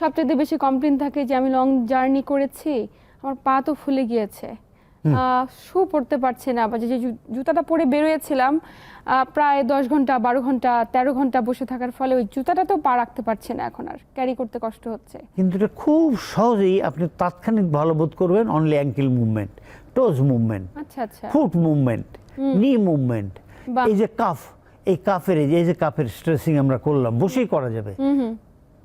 সবচেয়ে বেশি কমপ্লেন থাকে যে আমি লং জার্নি করেছি আমার পা তো ফুলে গিয়েছে। শু পরতে পারছে না বা যে জুতাটা পরে বেরোয়েছিলাম প্রায় দশ ঘণ্টা বারো ঘণ্টা তেরো ঘণ্টা বসে থাকার ফলে ওই জুতাটা তো পা রাখতে পারছে না এখন আর ক্যারি করতে কষ্ট হচ্ছে। কিন্তু এটা খুব সহজেই আপনি তাৎক্ষণিক ভালো বোধ করবেন only ankle movement toes movement আচ্ছা আচ্ছা। Foot movement knee movement. এই যে কাফ এই কাফের এই যে- কাফের স্ট্রেসিং আমরা করলাম বসেই করা যাবে।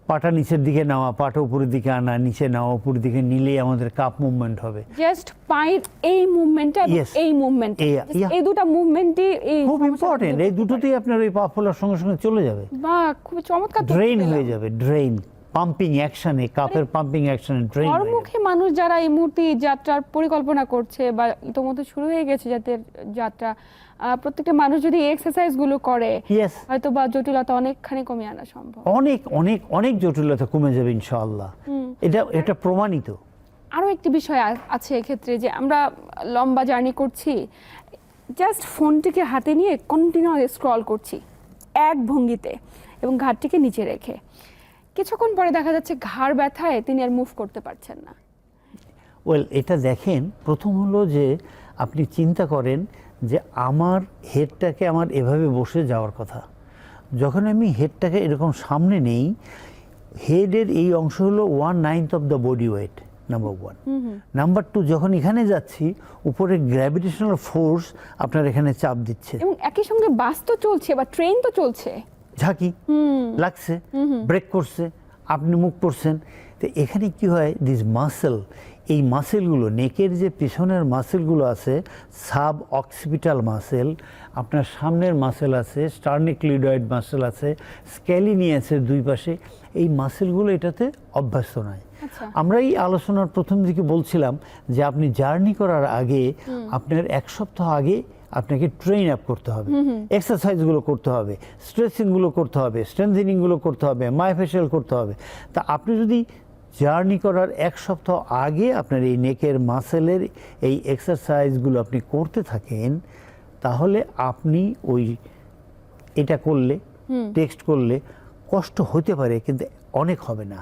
পাটা নিচের দিকে নেওয়া পাটা উপরের দিকে আনা নিচে নেওয়া উপরের দিকে নিলেই আমাদের কাপ মুভমেন্ট হবে। জাস্ট পায়ের এই মুভমেন্টটা. এই মুভমেন্ট এই- এই দুটো মুভমেন্টই এই খুব ইম্পর্টেন্ট এই দুটোতেই আপনার ওই পা ফোলার সঙ্গে সঙ্গে চলে যাবে। বা খুব চমৎকার ড্রেন হয়ে যাবে ড্রেন পাম্পিং অ্যাকশনে কাপের পাম্পিং অ্যাকশনে ড্রেন ঘরমুখী মানুষ যারা এই মুহূর্তে যাত্রার পরিকল্পনা করছে বা ইতোমধ্যে শুরু হয়ে গেছে যাদের যাত্রা প্রত্যেকটা মানুষ যদি এক্সারসাইজগুলো করে হয়তো বা জটিলতা অনেকখানি কমে আনা সম্ভব। অনেক অনেক অনেক জটিলতা কমে যাবে ইনশাআল্লাহ। এটা এটা প্রমাণিত। আরও একটি বিষয় আছে এক্ষেত্রে যে আমরা লম্বা জার্নি করছি জাস্ট ফোনটিকে হাতে নিয়ে কন্টিনিউ স্ক্রল করছি এক ভঙ্গিতে এবং ঘাটটিকে নিচে রেখে। কিছুক্ষণ পরে দেখা যাচ্ছে ঘাড় ব্যথায় তিনি আর মুভ করতে পারছেন না। ওয়েল এটা দেখেন প্রথম হলো যে আপনি চিন্তা করেন যে আমার হেডটাকে আমার এভাবে বসে যাওয়ার কথা। যখন আমি হেডটাকে এরকম সামনে নেই হেডের এই অংশ হলো one ninth of the body weight number one number two যখন এখানে যাচ্ছি উপরে গ্র্যাভিটেশনাল ফোর্স আপনার এখানে চাপ দিচ্ছে। এবং একই সঙ্গে বাস তো চলছে বা ট্রেন তো চলছে। ঝাঁকি লাগছে ব্রেক করছে আপনি মুখ করছেন। তো এখানে কি হয় দিস মাসেল এই মাসেলগুলো নেকের যে পিছনের মাসেলগুলো আছে সাব অক্সিপিটাল মাসেল আপনার সামনের মাসেল আছে স্টার্নিক্লিডয়েড মাসেল আছে স্ক্যালিনি আছে দুই পাশে এই মাসেলগুলো এটাতে অভ্যস্ত নয়। আচ্ছা। আমরা এই আলোচনার প্রথম দিকে বলছিলাম যে আপনি জার্নি করার আগে আপনার এক সপ্তাহ আগে আপনাকে ট্রেন আপ করতে হবে। এক্সারসাইজগুলো করতে হবে স্ট্রেচিংগুলো করতে হবে স্ট্রেংথেনিংগুলো করতে হবে মাইফেশিয়াল করতে হবে। তা আপনি যদি জার্নি করার এক সপ্তাহ আগে আপনার এই নেকের মাসেলের এই এক্সারসাইজগুলো আপনি করতে থাকেন তাহলে আপনি ওই এটা করলে টেক্সট করলে কষ্ট হতে পারে কিন্তু অনেক হবে না।